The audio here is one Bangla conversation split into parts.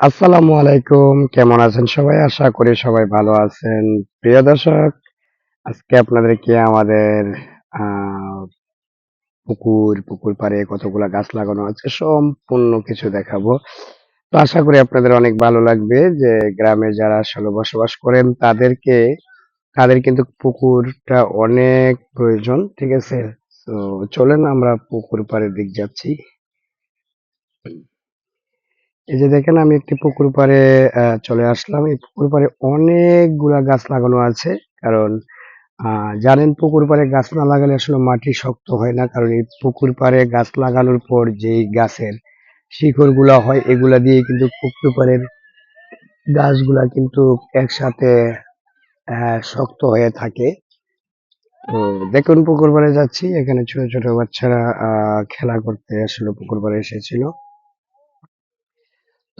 আসসালামু আলাইকুম। কেমন আছেন সবাই? আশা করি সবাই ভালো আছেন। প্রিয় দর্শক, আজকে আপনাদেরকে আমাদের পুকুর পুকুর পাড়ে কতগুলো গাছ লাগানো আছে, সম্পূর্ণ কিছু দেখাবো। তো আশা করি আপনাদের অনেক ভালো লাগবে যে গ্রামে যারা আসলে বসবাস করেন, তাদেরকে, তাদের কিন্তু পুকুরটা অনেক প্রয়োজন, ঠিক আছে? তো চলেন আমরা পুকুর পাড়ের দিক যাচ্ছি। এই যে দেখেন, আমি একটি পুকুর পাড়ে চলে আসলাম। এই পুকুর পাড়ে অনেকগুলা গাছ লাগানো আছে। কারণ জানেন পুকুর পাড়ে গাছ না লাগালে আসলে মাটি শক্ত হয় না। কারণ এই পুকুর পাড়ে গাছ লাগানোর পর যেই গাছের শিকড়গুলা হয়, এগুলা দিয়ে কিন্তু পুকুর পাড়ের গাছগুলা কিন্তু একসাথে শক্ত হয়ে থাকে। তো দেখুন, পুকুর পাড়ে যাচ্ছি। এখানে ছোট ছোট বাচ্চারা খেলা করতে আসলে পুকুর পাড়ে এসেছিল।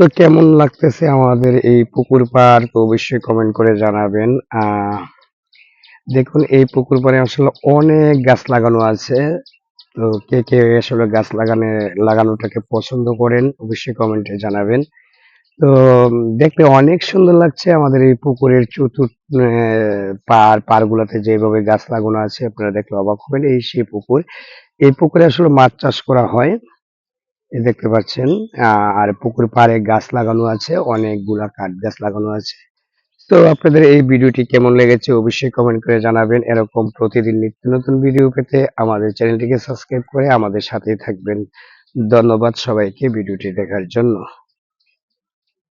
তো কেমন লাগতেছে আমাদের এই পুকুর পাড়? তো অবশ্যই কমেন্ট করে জানাবেন। দেখুন, এই পুকুর পাড়ে আসলে অনেক গাছ লাগানো আছে। তো কে কে আসলে গাছ লাগানো, লাগানোটাকে পছন্দ করেন, অবশ্যই কমেন্টে জানাবেন। তো দেখতে অনেক সুন্দর লাগছে আমাদের এই পুকুরের চতুর পার পাড়গুলোতে যেভাবে গাছ লাগানো আছে, আপনারা দেখলে অবাক হবেন, এই সেই পুকুর। এই পুকুরে আসলে মাছ চাষ করা হয়। দেখতে পাচ্ছেন আর পুকুর পাড়ে গাছ লাগানো আছে, অনেকগুলা কাঠ গাছ লাগানো আছে। তো আপনাদের এই ভিডিওটি কেমন লেগেছে অবশ্যই কমেন্ট করে জানাবেন। এরকম প্রতিদিন নিত্য নতুন ভিডিও পেতে আমাদের চ্যানেলটিকে সাবস্ক্রাইব করে আমাদের সাথেই থাকবেন। ধন্যবাদ সবাইকে ভিডিওটি দেখার জন্য।